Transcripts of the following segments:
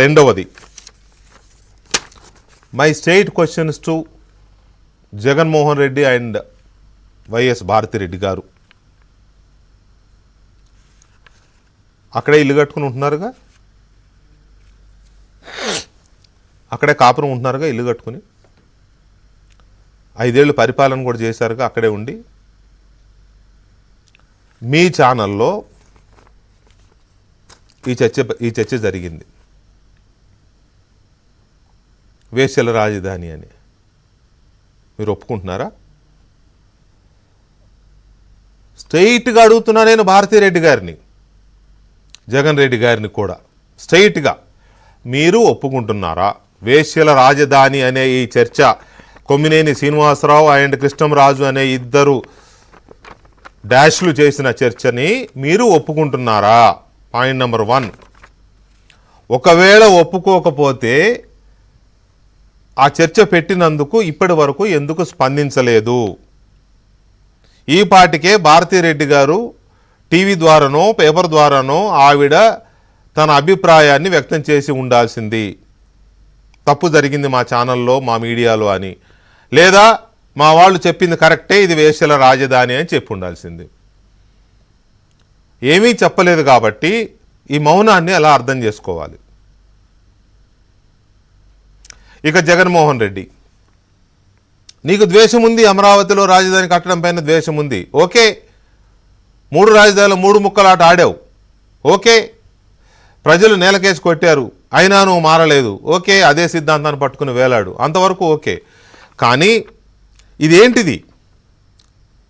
రెండవది my state questions to Jaganmohan Reddy and YS Bharathi Reddy garu. అక్కడే ఇల్లు కట్టుకుని ఉంటున్నారుగా? అక్కడే కాపురం ఉంటున్నారుగా ఇల్లు కట్టుకుని? ఐదేళ్ళు పరిపాలన కూడా చేశారుగా అక్కడే ఉండి? మీ ఛానల్లో ఈ చర్చ ఈ చర్చ జరిగింది. వేశ్యల రాజధాని అని. మీరు ఒప్పుకుంటున్నారా? స్ట్రైట్గా అడుగుతున్నా నేను భారతీరెడ్డి గారిని జగన్ రెడ్డి గారిని కూడా. స్ట్రైట్గా మీరు ఒప్పుకుంటున్నారా? వేశ్యల రాజధాని అనే ఈ చర్చ కొమ్మినేని శ్రీనివాసరావు అండ్ కృష్ణంరాజు అనే ఇద్దరు డాష్లు చేసిన చర్చని మీరు ఒప్పుకుంటున్నారా? Point number one. ఒకవేళ ఒప్పుకోకపోతే ఆ చర్చ పెట్టినందుకు ఇప్పటి వరకు ఎందుకు స్పందించలేదు? ఈ పాటికే భారతీరెడ్డి గారు టీవీ ద్వారానో పేపర్ ద్వారానో ఆవిడ తన అభిప్రాయాన్ని వ్యక్తం చేసి ఉండాల్సింది. తప్పు జరిగింది మా ఛానల్లో మా మీడియాలో అని. లేదా మా వాళ్ళు చెప్పింది కరెక్టే ఇది వేశ్యల రాజధాని అని చెప్పి ఉండాల్సింది. ఏమీ చెప్పలేదు కాబట్టి ఈ మౌనాన్ని అలా అర్థం చేసుకోవాలి? ఇక జగన్మోహన్ రెడ్డి. నీకు ద్వేషం ఉంది అమరావతిలో రాజధాని కట్టడం పైన ద్వేషం ఉంది. ఓకే. మూడు రాజధానులు మూడు ముక్కలాట ఆడావు. ఓకే. ప్రజలు నేలకేసి కొట్టారు. అయినా నువ్వు మారలేదు. ఓకే. అదే సిద్ధాంతాన్ని పట్టుకుని వేలాడు. అంతవరకు ఓకే. కానీ ఇదేంటిది?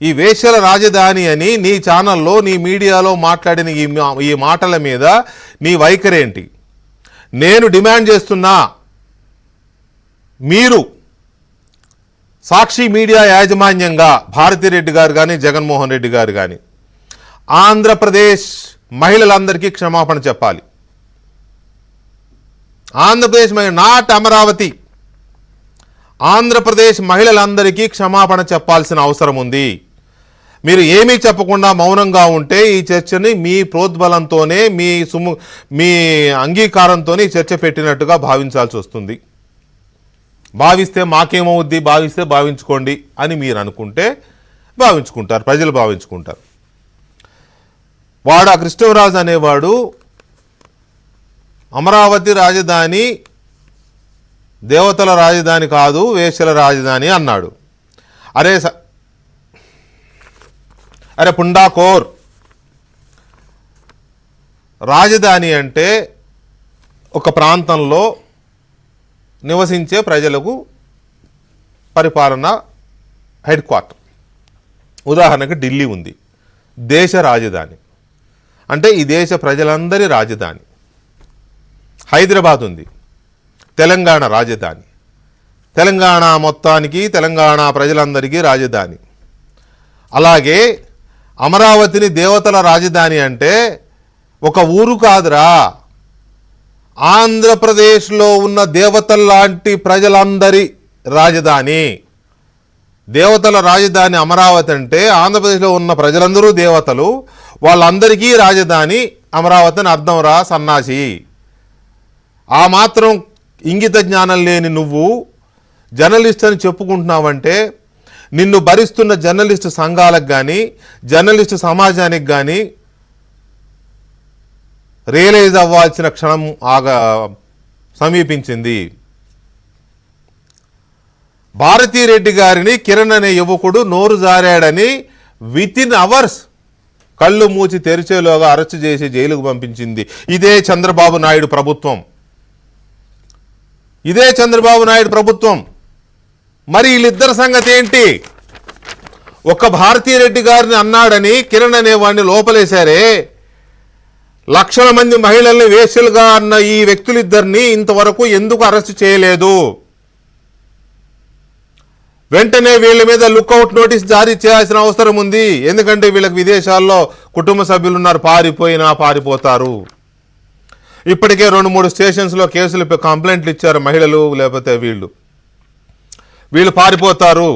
ఈ వేషల రాజధాని అని నీ ఛానల్లో నీ మీడియాలో మాట్లాడిన ఈ మా- ఈ మాటల మీద నీ వైఖరేంటి నేను డిమాండ్ చేస్తున్నా. మీరు సాక్షి మీడియా యాజమాన్యంగా భారతిరెడ్డి గారు కానీ జగన్మోహన్ రెడ్డి గారు కానీ ఆంధ్రప్రదేశ్ మహిళలందరికీ క్షమాపణ చెప్పాలి. ఆంధ్రప్రదేశ్ నాట్ అమరావతి. ఆంధ్రప్రదేశ్ మహిళలందరికీ క్షమాపణ చెప్పాల్సిన అవసరం ఉంది. మీరు ఏమీ చెప్పకుండా మౌనంగా ఉంటే ఈ చర్చని మీ ప్రోద్బలంతోనే మీ సుము మీ అంగీకారంతోనే ఈ చర్చ పెట్టినట్టుగా భావించాల్సి వస్తుంది. భావిస్తే మాకేమవుద్ది? భావిస్తే భావించుకోండి అని మీరు అనుకుంటే భావించుకుంటారు. ప్రజలు భావించుకుంటారు. వాడు ఆ కృష్ణరాజు అనేవాడు అమరావతి రాజధాని దేవతల రాజధాని కాదు వేషల రాజధాని అన్నాడు. అరే స- అరే పుండాకోర్ రాజధాని అంటే ఒక ప్రాంతంలో నివసించే ప్రజలకు పరిపాలన హెడ్ క్వార్టర్. ఉదాహరణకు ఢిల్లీ ఉంది. దేశ రాజధాని. అంటే ఈ దేశ ప్రజలందరి రాజధాని. హైదరాబాద్ ఉంది. తెలంగాణ రాజధాని. తెలంగాణ మొత్తానికి తెలంగాణ ప్రజలందరికీ రాజధాని. అలాగే అమరావతిని దేవతల రాజధాని అంటే ఒక ఊరు కాదురా. ఆంధ్రప్రదేశ్లో ఉన్న దేవతల్లాంటి ప్రజలందరి రాజధాని. దేవతల రాజధాని అమరావతి అంటే ఆంధ్రప్రదేశ్లో ఉన్న ప్రజలందరూ దేవతలు వాళ్ళందరికీ రాజధాని అమరావతి అని అర్థం రా సన్నాసి. ఆ మాత్రం ఇంగిత జ్ఞానం లేని నువ్వు జర్నలిస్ట్ అని చెప్పుకుంటున్నావంటే నిన్ను భరిస్తున్న జర్నలిస్టు సంఘాలకు కానీ జర్నలిస్టు సమాజానికి కానీ రియలైజ్ అవ్వాల్సిన క్షణం ఆగా సమీపించింది. భారతీరెడ్డి గారిని కిరణ్ అనే యువకుడు నోరు జారాడని విత్ ఇన్ అవర్స్ కళ్ళు మూచి తెరిచేలోగా అరెస్ట్ చేసి జైలుకు పంపించింది. ఇదే చంద్రబాబు నాయుడు ప్రభుత్వం. ఇదే చంద్రబాబు నాయుడు ప్రభుత్వం. మరి వీళ్ళిద్దరి సంగతి ఏంటి? ఒక్క భారతీరెడ్డి గారిని అన్నాడని కిరణ్ అనేవాడిని లోపలేశారే. లక్షల మంది మహిళల్ని వేశ్యలుగా అన్న ఈ వ్యక్తులిద్దరిని ఇంతవరకు ఎందుకు అరెస్ట్ చేయలేదు? వెంటనే వీళ్ళ మీద లుక్అవుట్ నోటీస్ జారీ చేయాల్సిన అవసరం ఉంది. ఎందుకంటే వీళ్ళకి విదేశాల్లో కుటుంబ సభ్యులు ఉన్నారు పారిపోయినా పారిపోతారు. ఇప్పటికే రెండు మూడు స్టేషన్స్లో కేసులు కంప్లైంట్లు ఇచ్చారు మహిళలు లేకపోతే వీళ్ళు. వీళ్ళు పారిపోతారు.